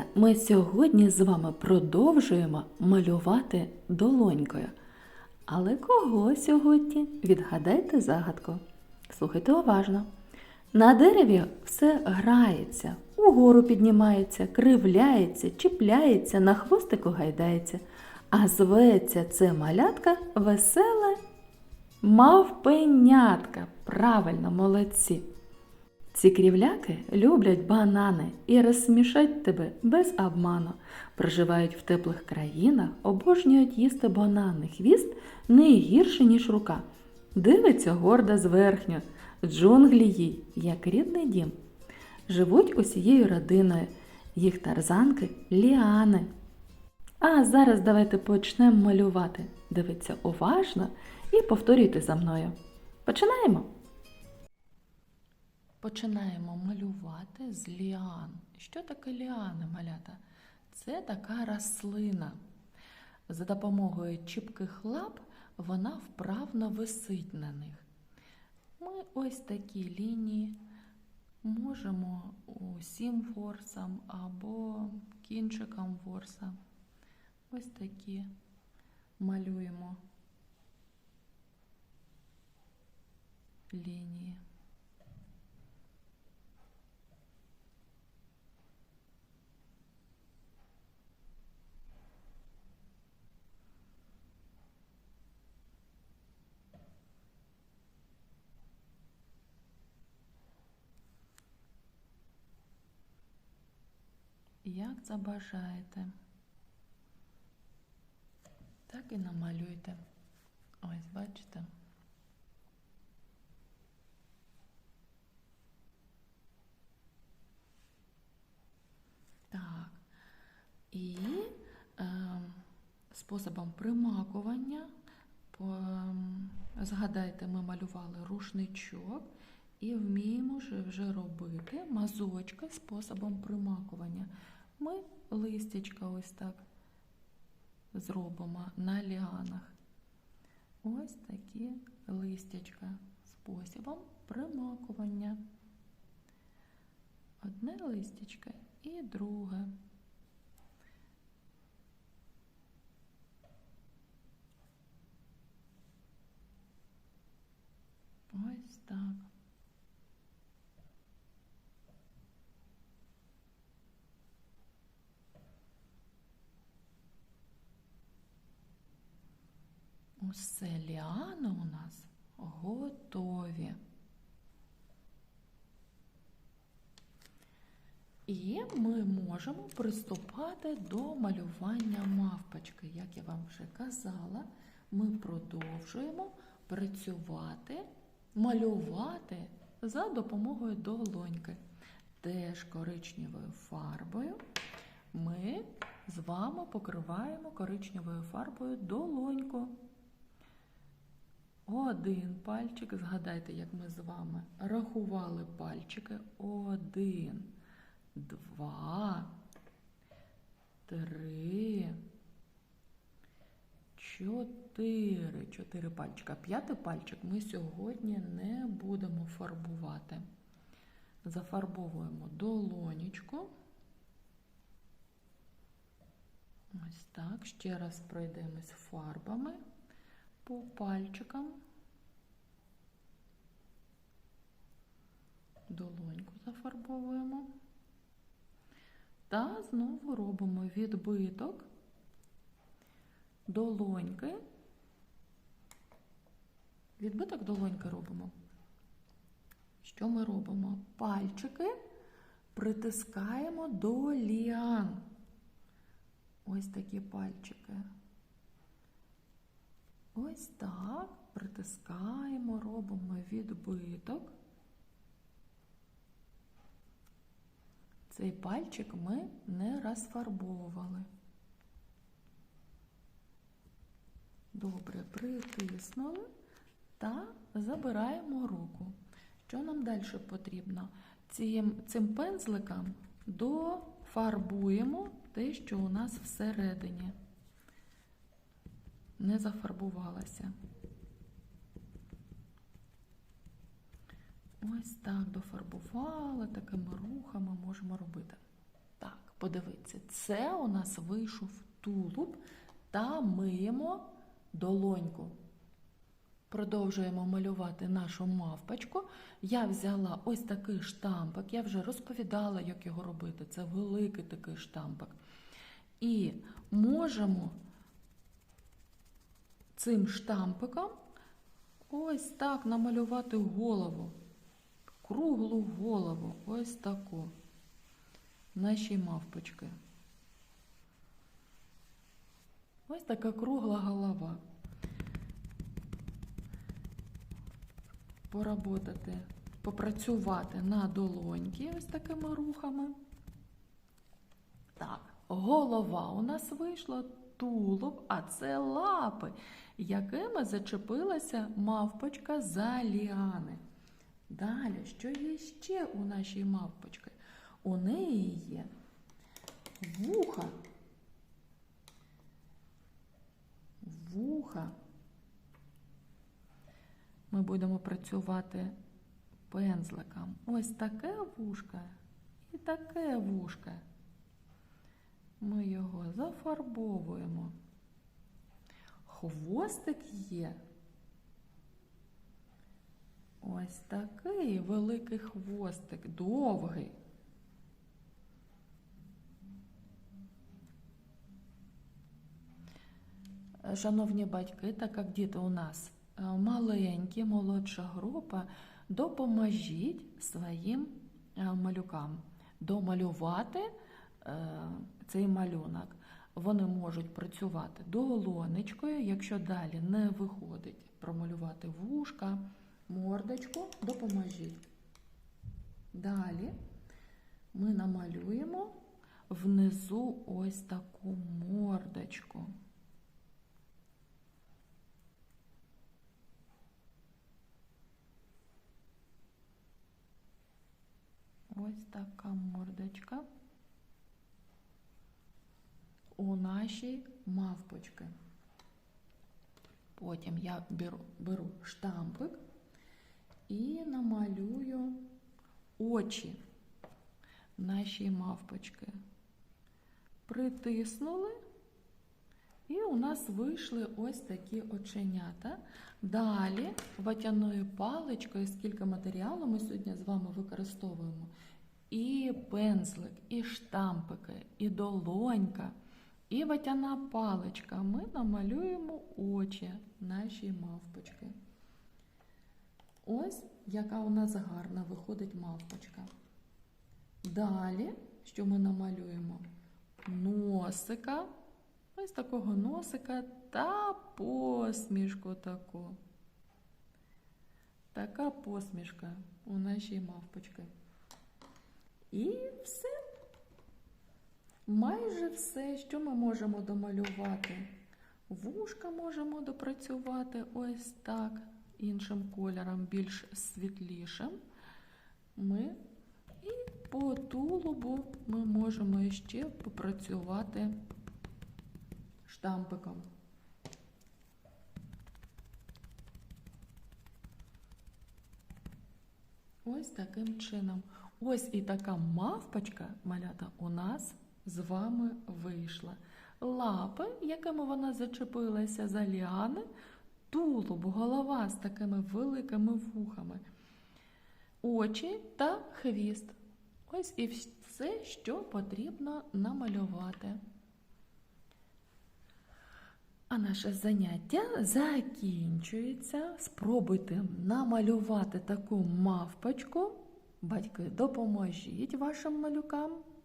Малята, ми сьогодні з вами продовжуємо малювати долонькою. Але кого сьогодні? Відгадайте загадку. Слухайте уважно. На дереві все грається, угору піднімається, кривляється, чіпляється, на хвостику гайдається. А зветься це малятка веселе мавпенятка. Правильно, молодці. Ці крівляки люблять банани і розсмішать тебе без обману. Проживають в теплих країнах, обожнюють їсти банани. Хвіст не гірше, ніж рука. Дивиться гордо зверхньо, в джунглі їй, як рідний дім. Живуть усією родиною, їх тарзанки ліани. А зараз давайте почнемо малювати. Дивіться уважно і повторюйте за мною. Починаємо. Починаємо малювати з ліан. Що таке ліани, малята? Це така рослина. За допомогою чіпких лап вона вправно висить на них. Ми ось такі лінії можемо усім ворсам або кінчиком ворса. Ось такі малюємо лінії. Як забажаєте, так і намалюйте. Ось, бачите. Так. І е, способом примакування, по, ем, згадайте, ми малювали рушничок і вміємо вже, вже робити мазочки способом примакування. Ми листячка ось так зробимо на ліанах. Ось такі листячка способом примакування. Одне листячко і друге. Ось так. Усе ліани у нас готові. І ми можемо приступати до малювання мавпочки. Як я вам вже казала, ми продовжуємо працювати, малювати за допомогою долоньки. Теж коричневою фарбою ми з вами покриваємо коричневою фарбою долоньку. Один пальчик, згадайте, як ми з вами рахували пальчики. Один, два, три, чотири. Чотири пальчика. П'ятий пальчик ми сьогодні не будемо фарбувати. Зафарбовуємо долонечку. Ось так. Ще раз пройдемось фарбами по пальчикам. Долоньку зафарбовуємо. Та знову робимо відбиток долоньки. Відбиток долоньки робимо. Що ми робимо? Пальчики притискаємо до ліан. Ось такі пальчики. Ось так притискаємо, робимо відбиток. Цей пальчик ми не розфарбовували. Добре, притиснули та забираємо руку. Що нам далі потрібно? Цим, цим пензликом дофарбуємо те, що у нас всередині не зафарбувалася. Ось так дофарбували, такими рухами можемо робити. Так, подивіться, це у нас вийшов тулуб та миємо долоньку. Продовжуємо малювати нашу мавпочку. Я взяла ось такий штампик, я вже розповідала, як його робити. Це великий такий штампик. І можемо цим штампиком ось так намалювати голову, круглу голову, ось таку нашій мавпочки. Ось така кругла голова. Поработати, попрацювати на долоньки ось такими рухами. Так, голова у нас вийшла, тулуб, а це лапи, якими зачепилася мавпочка за ліани. Далі, що є ще у нашій мавпочки? У неї є вуха. Вуха. Ми будемо працювати пензликом. Ось таке вушка і таке вушка. Ми його зафарбовуємо. Хвостик є. Ось такий великий хвостик, довгий. Шановні батьки, так як діти у нас е, маленькі, молодша група, допоможіть своїм е, малюкам домалювати е, цей малюнок. Вони можуть працювати долонечкою, якщо далі не виходить промалювати вушка, мордочку, допоможіть. Далі ми намалюємо внизу ось таку мордочку. Ось така мордочка у нашій мавпочки. Потім я беру, беру штампик і намалюю очі нашої мавпочки. Притиснули, і у нас вийшли ось такі оченята. Далі ватяною паличкою, скільки матеріалу ми сьогодні з вами використовуємо. І пензлик, і штампики, і долонька, і ватяна паличка. Ми намалюємо очі нашої мавпочки. Ось яка у нас гарна виходить мавпочка. Далі, що ми намалюємо? Носика, ось такого носика та посмішку таку. Така посмішка у нашій мавпочки. І все. Майже все, що ми можемо домалювати. Вушка можемо допрацювати ось так, іншим кольором, більш світлішим. Ми і по тулубу ми можемо ще попрацювати штампиком. Ось таким чином. Ось і така мавпочка малята у нас з вами вийшла. Лапи, якими вона зачепилася за ліани, тулуб, голова з такими великими вухами, очі та хвіст. Ось і все, що потрібно намалювати. А наше заняття закінчується. Спробуйте намалювати таку мавпочку. Батьки, допоможіть вашим малюкам.